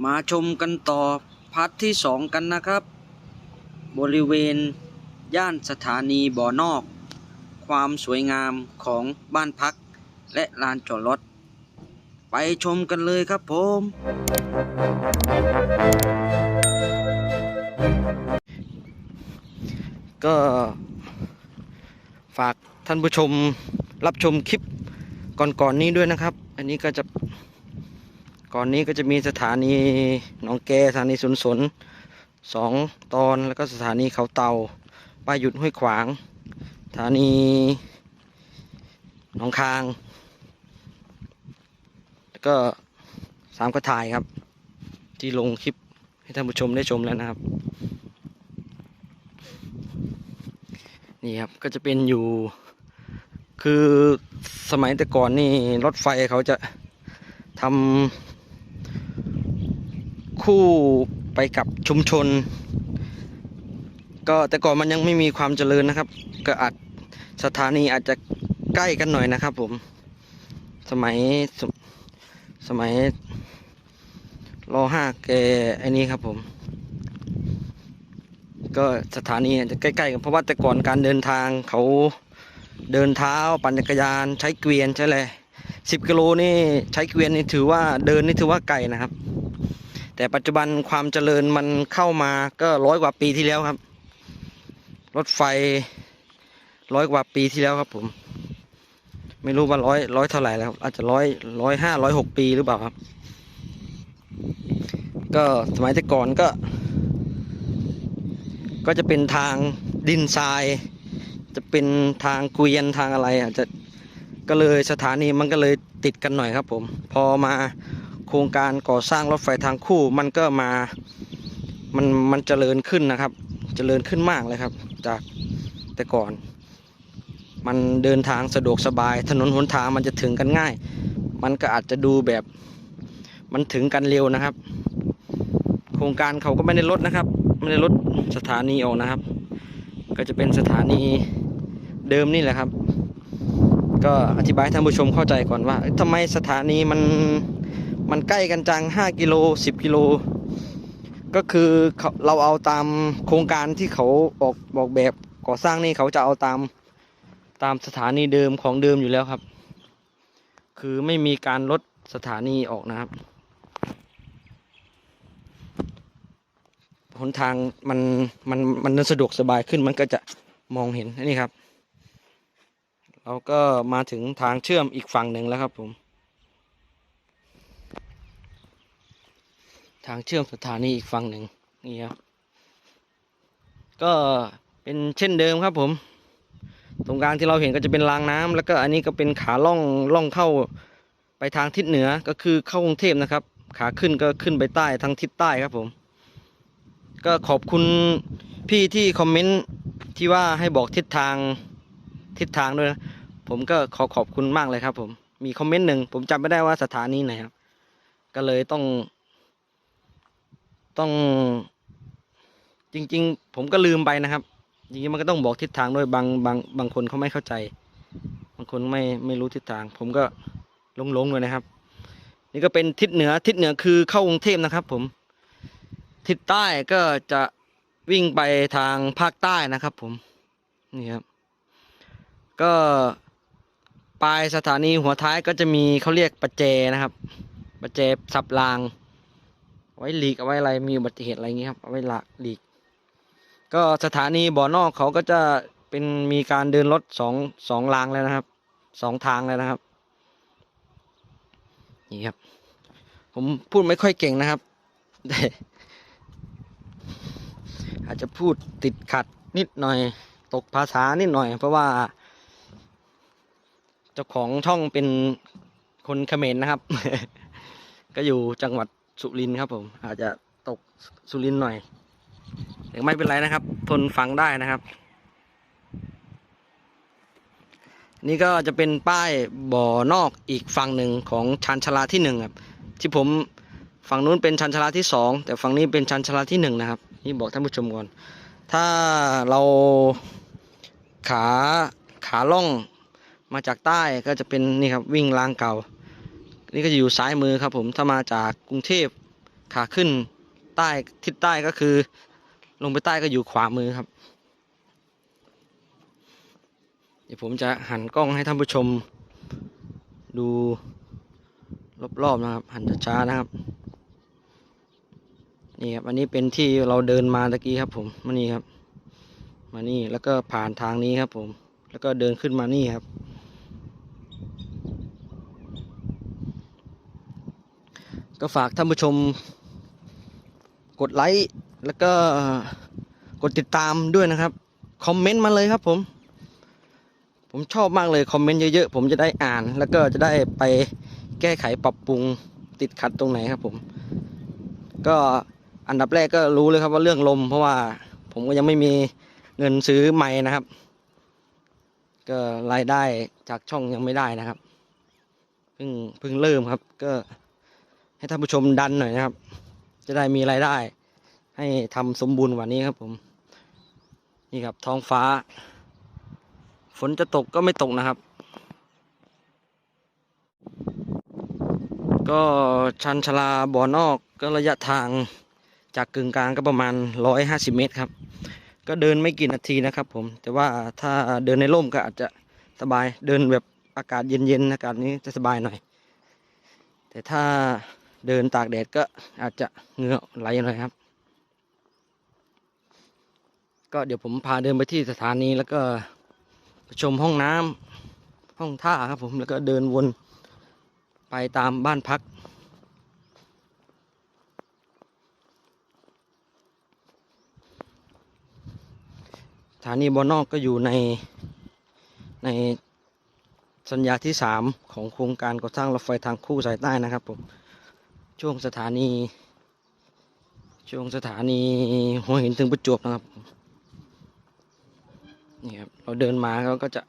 มาชมกันต่อพาร์ทที่สองกันนะครับ บริเวณ ย่านสถานีบ่อนอก ความสวยงามของบ้านพัก และลานจอดรถ ไปชมกันเลยครับผม ก็ฝากท่านผู้ชมรับชมคลิปก่อนๆนนี้ด้วยนะครับ อันนี้ก็จะ ก่อนนี้ก็จะมีสถานีหนองแกสถานีสุนสนสองตอนแล้วก็สถานีเขาเตาป้ายหยุดห้วยขวาง สถานีหนองคาง แล้วก็สามกระถ่ายครับ ที่ลงคลิปให้ท่านผู้ชมได้ชมแล้วนะครับ นี่ครับก็จะเป็นอยู่คือสมัยแต่ก่อนนี่รถไฟเขาจะทำ คู่ไปกับชุมชน ก็แต่ก่อนมันยังไม่มีความเจริญนะครับ ก็อาจสถานีอาจจะใกล้กันหน่อยนะครับ ผม สมัยสมสมัยรอห้าแกไอ้นี้ครับผม ก็สถานีอาจจะใกล้ๆกันเพราะว่าแต่ก่อนการเดินทางเขาเดินเท้าปั่นจักรยานใช้เกวียนใช่เลยสิบกิโลนี่ใช้เกวียนนี่ถือว่าเดินนี่ถือว่าไกลนะครับ แต่ปัจจุบันความเจริญมันเข้ามาก็ร้อยกว่าปีที่แล้วครับ รถไฟร้อยกว่าปีที่แล้วครับผม ไม่รู้ว่าร้อยร้อยเท่าไหร่แล้วครับอาจจะร้อยร้อยห้าร้อยหกปีหรือเปล่าครับ ก็สมัยแต่ก่อนก็ ก็จะเป็นทางดินทราย จะเป็นทางเกวียนทางอะไรอะจะก็เลยสถานีมันก็เลยติดกันหน่อยครับผม พอมา ครงการก่อสร้างรถไฟทางคู่มันก็มามันมันเจริญขึ้นนะครับ เจริญขึ้นมากเลยครับ จากแต่ก่อน มันเดินทางสะดวกสบาย ถนนหนทางมันจะถึงกันง่าย มันก็อาจจะดูแบบมันถึงกันเร็วนะครับ โครงการเขาก็ไม่ได้ลดนะครับ ไม่ได้ลดสถานีออกนะครับ ก็จะเป็นสถานีเดิมนี่แหละครับ ก็อธิบายท่านผู้ชมเข้าใจก่อนว่าทำไมสถานีมัน มันใกล้กันจัง 5 กิโล 10 กิโล ก็คือเขาเราเอาตามโครงการที่เขาออกบอกแบบก่อสร้างนี่เขาจะเอาตามตามสถานีเดิมของเดิมอยู่แล้วครับ คือไม่มีการลดสถานีออกนะครับหนทางมันมันมันสะดวกสบายขึ้นมันก็จะมองเห็นนี่ครับ เราก็มาถึงทางเชื่อมอีกฝั่งหนึ่งแล้วครับผม ทางเชื่อมสถานีอีกฝั่งหนึ่งนี่ครับก็เป็นเช่นเดิมครับผม ตรงกลางที่เราเห็นก็จะเป็นรางน้ำแล้วก็อันนี้ก็เป็นขาล่องล่องเข้าไปทางทิศเหนือก็คือเข้ากรุงเทพนะครับ ขาขึ้นก็ขึ้นไปใต้ทางทิศใต้ครับผม ก็ขอบคุณพี่ที่คอมเมนต์ที่ว่าให้บอกทิศทางทิศทางด้วยนะผมก็ขอขอบคุณมากเลยครับผมมีคอมเมนต์หนึ่งผมจำไม่ได้ว่าสถานีไหนครับก็เลยต้อง ต้อง จริง ๆ ผมก็ลืมไปนะครับ จริงๆมันก็ต้องบอกทิศทางด้วยบางบางบางคนเขาไม่เข้าใจ บางคนไม่ไม่รู้ทิศทาง ผมก็หลงๆเลยนะครับ นี่ก็เป็นทิศเหนือทิศเหนือคือเข้ากรุงเทพนะครับ ผม ทิศใต้ก็จะวิ่งไปทางภาคใต้นะครับ ผมนี่ครับก็ปลายสถานีหัวท้ายก็จะมีเขาเรียกประแจนะครับ ประแจสับราง ไว้หลีกเอาไว้อะไรมีอุบัติเหตุอะไรอย่างงี้ยครับเอาไว้ละหลีก ก็สถานีบ่อนอกเขาก็จะเป็นมีการเดินรถสองสองรางแล้วนะครับสองทางแล้วนะครับ นี่ครับ ผมพูดไม่ค่อยเก่งนะครับแต่อาจจะพูดติดขัดนิดหน่อย ตกภาษานิดหน่อย เพราะว่า เจ้าของช่องเป็นคนเขมรนะครับ ก็อยู่จังหวัด สุรินครับผม อาจจะตกสุรินหน่อยแต่ไม่เป็นไรนะครับ ทนฟังได้นะครับ นี่ก็จะเป็นป้ายบ่อนอกอีกฝั่งหนึ่งของชันชลาที่หนึ่งครับ ที่ผมฝั่งนู้นเป็นชันชลาที่สองแต่ฝั่งนี้เป็นชันชลาที่หนึ่งนะครับ นี่บอกท่านผู้ชมก่อน ถ้าเราขาขาล่องมาจากใต้ก็จะเป็นนี่ครับวิ่งรางเก่า นี่ก็จะอยู่ซ้ายมือครับผมถ้ามาจากกรุงเทพขาขึ้นใต้ทิศใต้ก็คือ ลงไปใต้ก็อยู่ขวามือครับ เดี๋ยวผมจะหันกล้องให้ท่านผู้ชม ดูรอบๆนะครับ หันช้าๆนะครับนี่ครับอันนี้เป็นที่เราเดินมาตะกี้ครับ ผมมานี่ครับ มานี่แล้วก็ผ่านทางนี้ครับ ผม แล้วก็เดินขึ้นมานี่ครับ ก็ฝากท่านผู้ชม กดไลค์แล้วก็กดติดตามด้วยนะครับ คอมเมนต์มาเลยครับผม ผมชอบมากเลยคอมเมนต์เยอะๆ ผมจะได้อ่าน แล้วก็จะได้ไปแก้ไขปรับปรุงติดขัดตรงไหนครับผม ก็อันดับแรกก็รู้เลยครับว่าเรื่องลม เพราะว่าผมก็ยังไม่มีเงินซื้อไม้นะครับ ก็รายได้จากช่องยังไม่ได้นะครับ เพิ่งเพิ่งเริ่มครับก็ ให้ท่านผู้ชมดันหน่อยนะครับ จะได้มีรายได้ ให้ทำสมบูรณ์กว่านี้ครับผม นี่ครับท้องฟ้า ฝนจะตกก็ไม่ตกนะครับ ก็ชันชลาบ่อนอกก็ระยะทางจากกึ่งกลางก็ประมาณร้อยห้าสิบเมตรครับ ก็เดินไม่กี่นาทีนะครับผม แต่ว่าถ้าเดินในร่มก็อาจจะสบาย เดินแบบอากาศเย็นๆ อากาศนี้จะสบายหน่อย แต่ถ้า เดินตากแดดก็อาจจะเหงื่อไหลหน่อยครับ ก็เดี๋ยวผมพาเดินไปที่สถานีแล้วก็ชมห้องน้ำห้องท่าครับผมแล้วก็เดินวนไปตามบ้านพักสถานีบอนนอกก็อยู่ในในสัญญาที่สามของโครงการก่อสร้างรถไฟทางคู่สายใต้นะครับผม ช่วงสถานี ช่วงสถานีหัวหินถึงประจวบนะครับนี่ครับเราเดินมาเราก็จะ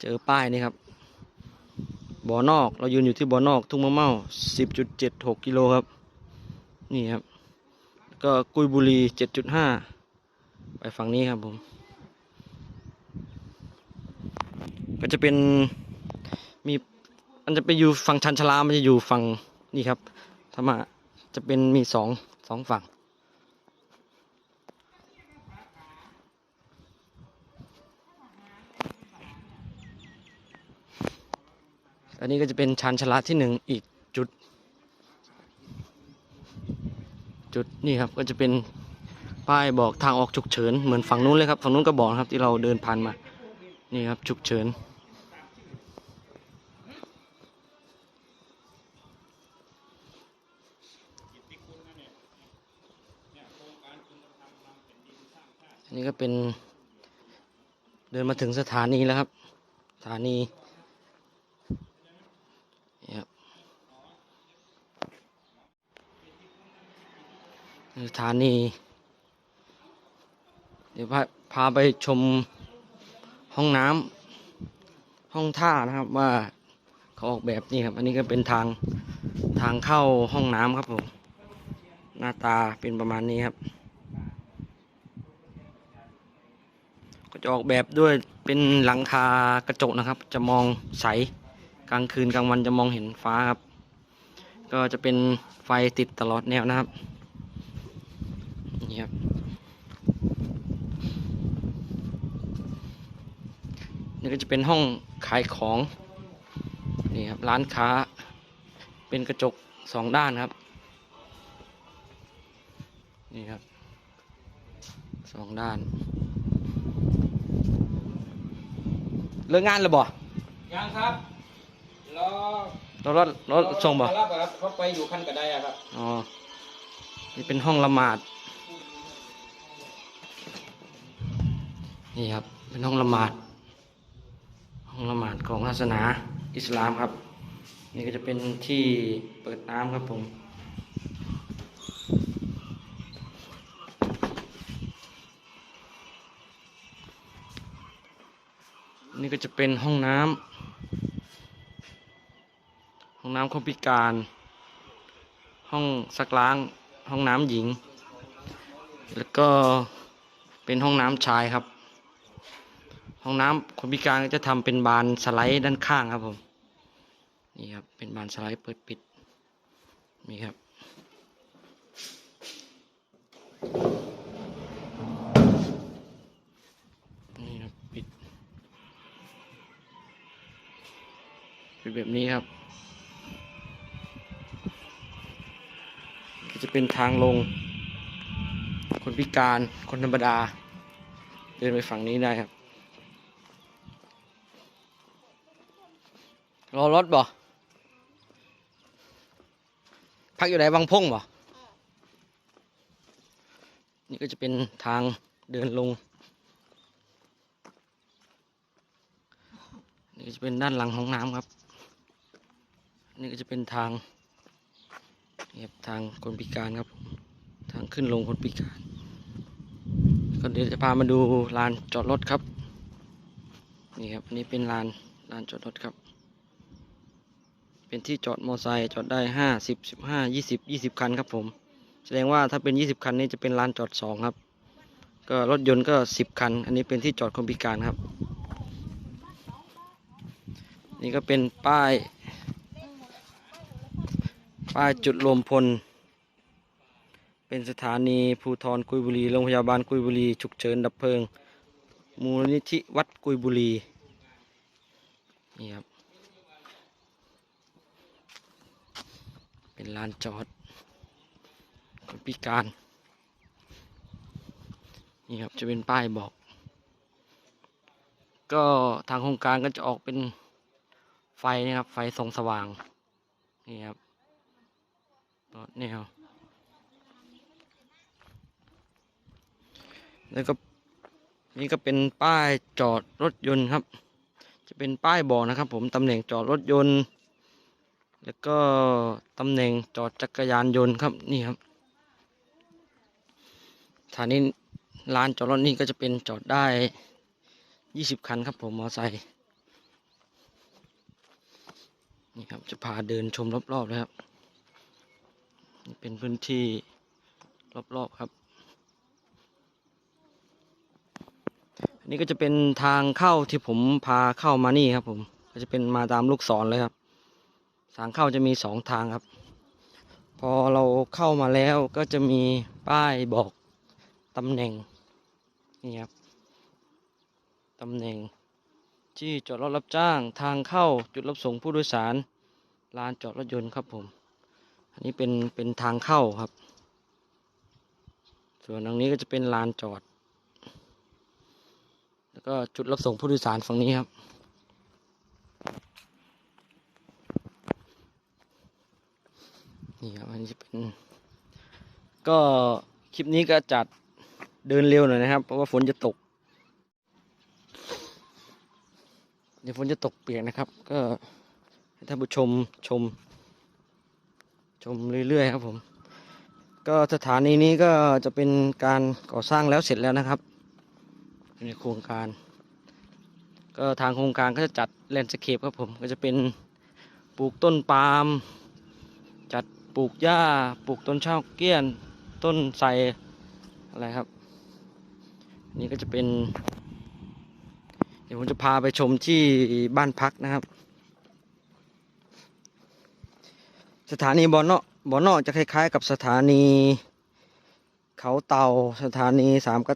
เจอป้ายนี่ครับบ่อนอกเรายืนอยู่ที่บ่อนอก ทุ่งมะเม่าสิบจุดเจ็ดหกกิโลครับ นี่ครับ ก็กุยบุรีเจ็ดจุดห้าไปฝั่งนี้ครับผม ก็จะเป็นมีมันจะไปอยู่ฝั่งชันชลา มันจะอยู่ฝั่งนี่ครับ ธรรมะจะเป็นมีสองสองฝั่ง อันนี้ก็จะเป็นชานชลาที่หนึ่งอีกจุด จุดนี่ครับก็จะเป็นป้ายบอกทางออกฉุกเฉิน เหมือนฝั่งนู้นเลยครับ ฝั่งนู้นก็บอกครับที่เราเดินผ่านมา นี่ครับฉุกเฉิน นนี้ก็เป็น เดินมาถึงสถานีแล้วครับ สถานีนครับสถานี เดี๋ยวพาพาไปชมห้องน้ำห้องท่านะครับว่าเขาออกแบบนี่ครับ อันนี้ก็เป็นทางทางเข้าห้องน้ำครับผม หน้าตาเป็นประมาณนี้ครับ ก็จะออกแบบด้วยเป็นหลังคากระจกนะครับ จะมองใสกลางคืนกลางวันจะมองเห็นฟ้าครับ ก็จะเป็นไฟติดตลอดแนวนะครับนี่ครับนี่ก็จะเป็นห้องขายของนี่ครับร้านค้า เป็นกระจกสองด้านครับนี่ครับสองด้าน เลิกงานแล้วบ่ยังครับรอรถรถรถส่งบ่มารับอะครับเขาไปอยู่ขั้นกระไดอะครับอ๋อนี่เป็นห้องละหมาด นี่ครับ เป็นห้องละหมาด ห้องละหมาดของศาสนาอิสลามครับ นี่ก็จะเป็นที่เปิดน้ำครับผม นี่ก็จะเป็นห้องน้ำห้องน้ำคนพิการ ห้องซักล้าง ห้องน้ำหญิง แล้วก็เป็นห้องน้ำชายครับ ห้องน้ำคนพิการก็จะทำเป็นบานสไลด์ด้านข้างครับผม นี่ครับ เป็นบานสไลด์เปิดปิด นี่ครับ เป็นทางลง คนพิการคนธรรมดา เดินไปฝั่งนี้ได้ครับ รอรถบ่พักอยู่ไหนบางพงบ่นี่ก็จะเป็นทางเดินลง นี่จะเป็นด้านหลังห้องน้ำครับ นี่ก็จะเป็นทาง นี่ครับทางคนพิการครับ ทางขึ้นลงคนพิการ ก็เดี๋ยวจะพามาดูลานจอดรถครับ นี่ครับอันนี่เป็นลานลานจอดรถครับ เป็นที่จอดมอไซค์จอดได้ห้าสิบสิบห้ายี่สิบยี่สิบคันครับผม แสดงว่าถ้าเป็นยี่สิบคันนี้จะเป็นลานจอดสองครับ ก็รถยนต์ก็สิบคัน อันนี้เป็นที่จอดคนพิการครับ นี่ก็เป็นป้าย ป้ายจุดรวมพล เป็นสถานีภูทรกุยบุรี โรงพยาบาลกุยบุรี ฉุกเฉินดับเพลิง มูลนิธิวัดกุยบุรี นี่ครับ เป็นลานจอดคนพิการ นี่ครับจะเป็นป้ายบอก ก็ทางโครงการก็จะออกเป็นไฟนะครับ ไฟส่องสว่าง นี่ครับ รถแนว แล้วก็นี่ก็เป็นป้ายจอดรถยนต์ครับ จะเป็นป้ายบอกนะครับ ผมตำแหน่งจอดรถยนต์ แล้วก็ตำแหน่งจอดจักรยานยนต์ครับนี่ครับสถานีลานจอดรถนี่ก็จะเป็นจอดได้ยี่สิบคันครับผมมอไซค์นี่ครับจะพาเดินชมรอบๆเลยครับ นี่เป็นพื้นที่รอบๆครับ อันนี้ก็จะเป็นทางเข้าที่ผมพาเข้ามานี่ครับ ผม ก็จะเป็นมาตามลูกศรเลยครับ ทางเข้าจะมีสองทางครับ พอเราเข้ามาแล้วก็จะมีป้ายบอกตำแหน่งนี่ครับตำแหน่งที่จอดรถรับจ้าง ทางเข้าจุดรับส่งผู้โดยสารลานจอดรถยนต์ครับผม อันนี้เป็นเป็นทางเข้าครับ ส่วนตรงนี้ก็จะเป็นลานจอด แล้วก็จุดรับส่งผู้โดยสารฝั่งนี้ครับนี่ครับอันนี้จะเป็น ก็คลิปนี้ก็จัดเดินเร็วหน่อยนะครับ เพราะว่าฝนจะตก เดี๋ยวฝนจะตกเปียกนะครับ ก็ให้ท่านผู้ชมชม ชมเรื่อยๆครับผม ก็สถานีนี้ก็จะเป็นการก่อสร้างแล้วเสร็จแล้วนะครับในโครงการ ก็ทางโครงการก็จะจัดแลนด์สเคปครับผมก็จะเป็นปลูกต้นปาล์มจัดปลูกหญ้าปลูกต้นเช่าเกี้ยน ต้นไทรอะไรครับ นี่ก็จะเป็น เดี๋ยวผมจะพาไปชมที่บ้านพักนะครับ สถานีบอนเนาะบอนเนาะจะคล้าย ๆ กับสถานี เขาเต่าสถานีสามก็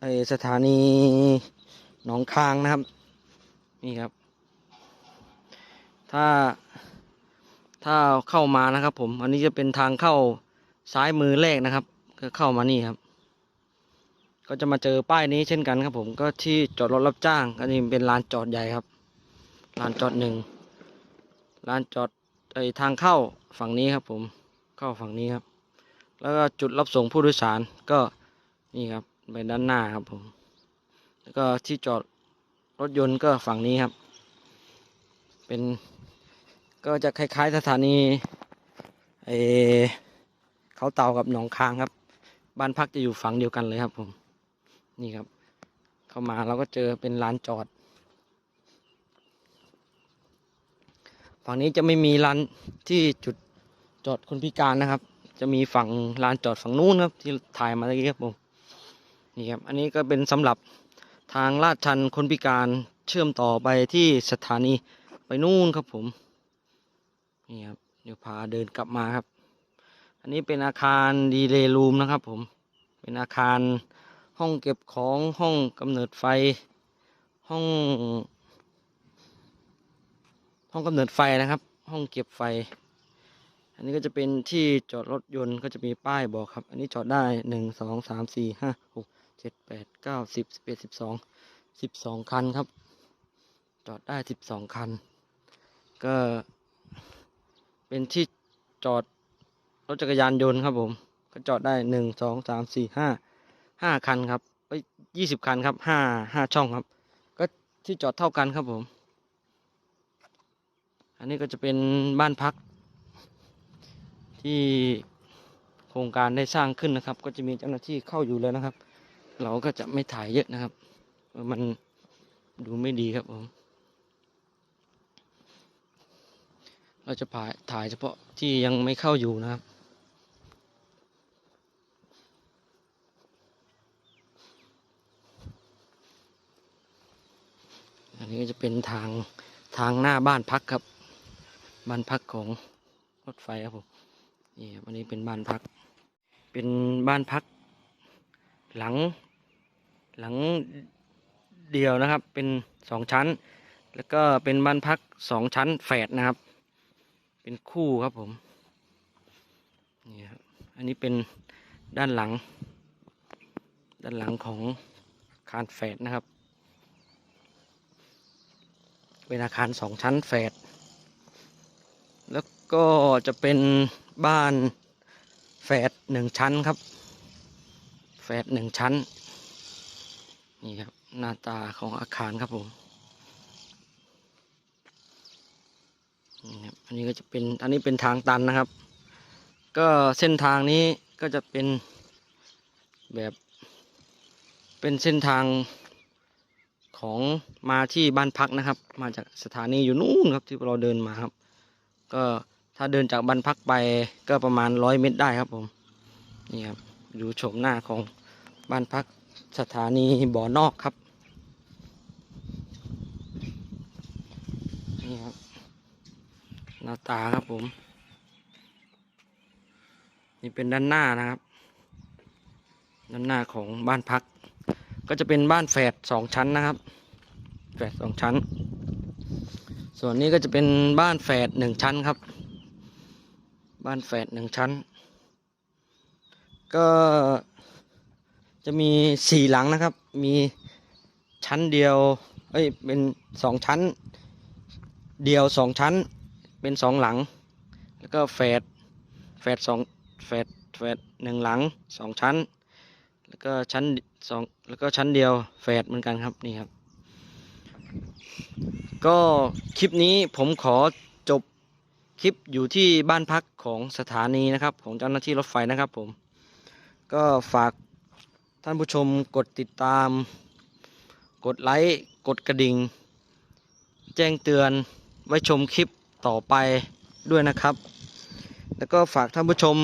ไอสถานีหนองคางนะครับ นี่ครับ ถ้าถ้าเข้ามานะครับผมอันนี้จะเป็นทางเข้าซ้ายมือแรกนะครับ ก็เข้ามานี่ครับ ก็จะมาเจอป้ายนี้เช่นกันครับ ผมก็ที่จอดรถรับจ้างอันนี้เป็นลานจอดใหญ่ครับลานจอดหนึ่งลานจอด ไอทางเข้าฝั่งนี้ครับผมเข้าฝั่งนี้ครับ แล้วก็จุดรับส่งผู้โดยสารก็นี่ครับไปด้านหน้าครับผมแล้วก็ที่จอดรถยนต์ก็ฝั่งนี้ครับ เป็นก็จะคล้ายๆสถานีเออเขาเต่ากับหนองคางครับ บ้านพักจะอยู่ฝั่งเดียวกันเลยครับผมนี่ครับ เข้ามาเราก็เจอเป็นลานจอด ฝั่งนี้จะไม่มีลานที่จุดจอดคนพิการนะครับ จะมีฝั่งลานจอดฝั่งนู้นครับ ที่ถ่ายมาเมื่อกี้ครับผมนี่ครับอันนี้ก็เป็นสำหรับทางลาดชันคนพิการเชื่อมต่อไปที่สถานีไปนู่นครับผมนี่ครับเดี๋ยวพาเดินกลับมาครับ อันนี้เป็นอาคารดีเลย์รูมนะครับผมเป็นอาคารห้องเก็บของห้องกำเนิดไฟห้อง ห้องกำเนิดไฟนะครับ ห้องเก็บไฟ อันนี้ก็จะเป็นที่จอดรถยนต์ก็จะมีป้ายบอกครับ อันนี้จอดได้หนึ่งสองสามสี่ห้าหกเจ็ดแปดเก้าสิบสิบเอ็ดสิบสองสิบสองคันครับ จอดได้สิบสองคัน ก็เป็นที่จอดรถจักรยานยนต์ครับผม ก็จอดได้หนึ่งสองสามสี่ห้าห้าคันครับเอ้ยยี่สิบคันครับห้าห้าช่องครับ ก็ที่จอดเท่ากันครับผม อันนี้ก็จะเป็นบ้านพัก ที่โครงการได้สร้างขึ้นนะครับ ก็จะมีเจ้าหน้าที่เข้าอยู่แล้วนะครับ เราก็จะไม่ถ่ายเยอะนะครับ มันดูไม่ดีครับผมเราจะถ่ายถ่ายเฉพาะที่ยังไม่เข้าอยู่นะครับอันนี้ก็จะเป็นทางทางหน้าบ้านพักครับ บ้านพักของรถไฟครับผมนี่ครับอันนี้เป็นบ้านพัก เป็นบ้านพัก หลัง หลังเดียวนะครับ เป็นสองชั้น แล้วก็เป็นบ้านพักสองชั้นแฝดนะครับ เป็นคู่ครับผมนี่ครับอันนี้เป็นด้านหลัง ด้านหลังของอาคารแฝดนะครับ เป็นอาคารสองชั้นแฝด ก็จะเป็นบ้านแฝดหนึ่งชั้นครับ แฝดหนึ่งชั้น นี่ครับ หน้าตาของอาคารครับผมนี่ครับอันนี้ก็จะเป็น อันนี้เป็นทางตันนะครับ ก็เส้นทางนี้ก็จะเป็นแบบเป็นเส้นทางของมาที่บ้านพักนะครับ มาจากสถานีอยู่นู่นครับที่เราเดินมาครับ ก็ ถ้าเดินจากบ้านพักไปก็ประมาณร้อยเมตรได้ครับผมนี่ครับดูโฉมหน้าของบ้านพักสถานีบ่อนอกครับนี่ครับหน้าตาครับผม นี่เป็นด้านหน้านะครับ ด้านหน้าของบ้านพัก ก็จะเป็นบ้านแฝดสองชั้นนะครับ แฝดสองชั้น ส่วนนี้ก็จะเป็นบ้านแฝดหนึ่งชั้นครับ บ้านแฝดหนึ่งชั้น ก็จะมีสี่หลังนะครับ มีชั้นเดียว เอ้ย เป็นสองชั้น เดียวสองชั้น เป็นสองหลัง แล้วก็แฝด แฝดสองแฝด แฝดหนึ่งหลังสองชั้น แล้วก็ชั้นสองแล้วก็ชั้นเดียว แฝดเหมือนกันครับ นี่ครับ ก็คลิปนี้ผมขอ คลิปอยู่ที่บ้านพักของสถานีนะครับ ของเจ้าหน้าที่รถไฟนะครับผม ก็ฝากท่านผู้ชมกดติดตาม กดไลค์กดกระดิ่ง แจ้งเตือนไว้ชมคลิปต่อไปด้วยนะครับ แล้วก็ฝากท่านผู้ชม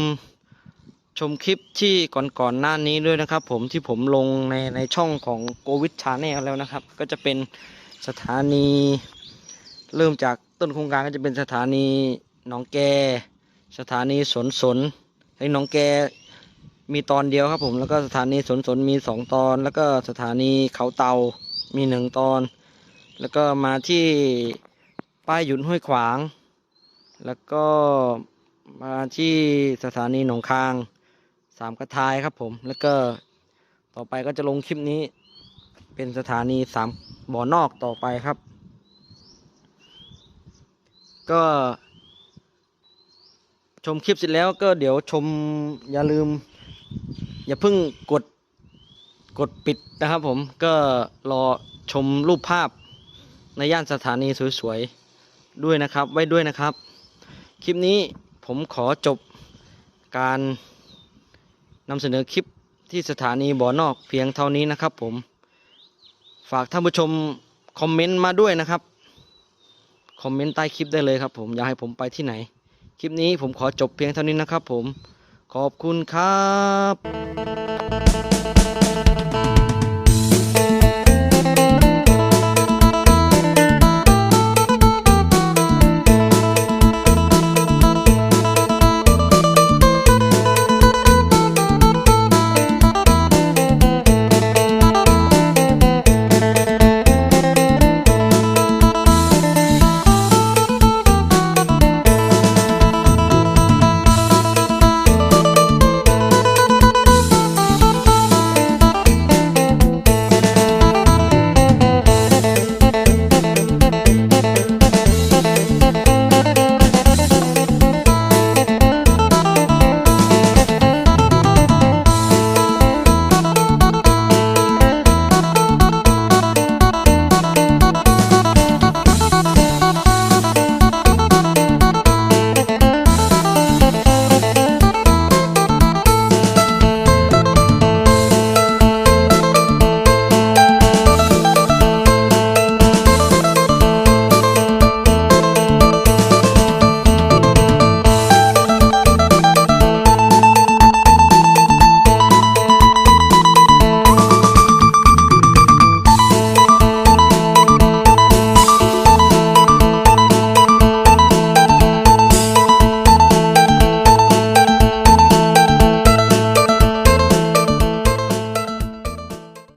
ชมคลิปที่ก่อนๆหน้านี้ด้วยนะครับ ผมที่ผมลงในในช่องของโกวิดชาแนลแล้วนะครับ ก็จะเป็นสถานีเริ่มจาก ต้นโครงการก็จะเป็นสถานีหนองแก สถานีสนสนให้หนองแกมีตอนเดียวครับผมแล้วก็สถานีสนสนมีสองตอน แล้วก็สถานีเขาเตามีหนึ่งตอน แล้วก็มาที่ป้ายหยุดห้วยขวาง แล้วก็มาที่สถานีหนองคางสามกระทายครับผมแล้วก็ต่อไปก็จะลงคลิปนี้ เป็นสถานีสามบ่อนอกต่อไปครับ ก็ชมคลิปเสร็จแล้วก็เดี๋ยวชมอย่าลืม อย่าเพิ่งกดกดปิดนะครับผมก็รอชมรูปภาพในย่านสถานีสวยๆด้วยนะครับ ไว้ด้วยนะครับ คลิปนี้ผมขอจบการนำเสนอคลิปที่สถานีบ่อนอกเพียงเท่านี้นะครับผม ฝากท่านผู้ชมคอมเมนต์มาด้วยนะครับ คอมเมนต์ใต้คลิปได้เลยครับผมอยากให้ผมไปที่ไหน คลิปนี้ผมขอจบเพียงเท่านี้นะครับผมขอบคุณครับ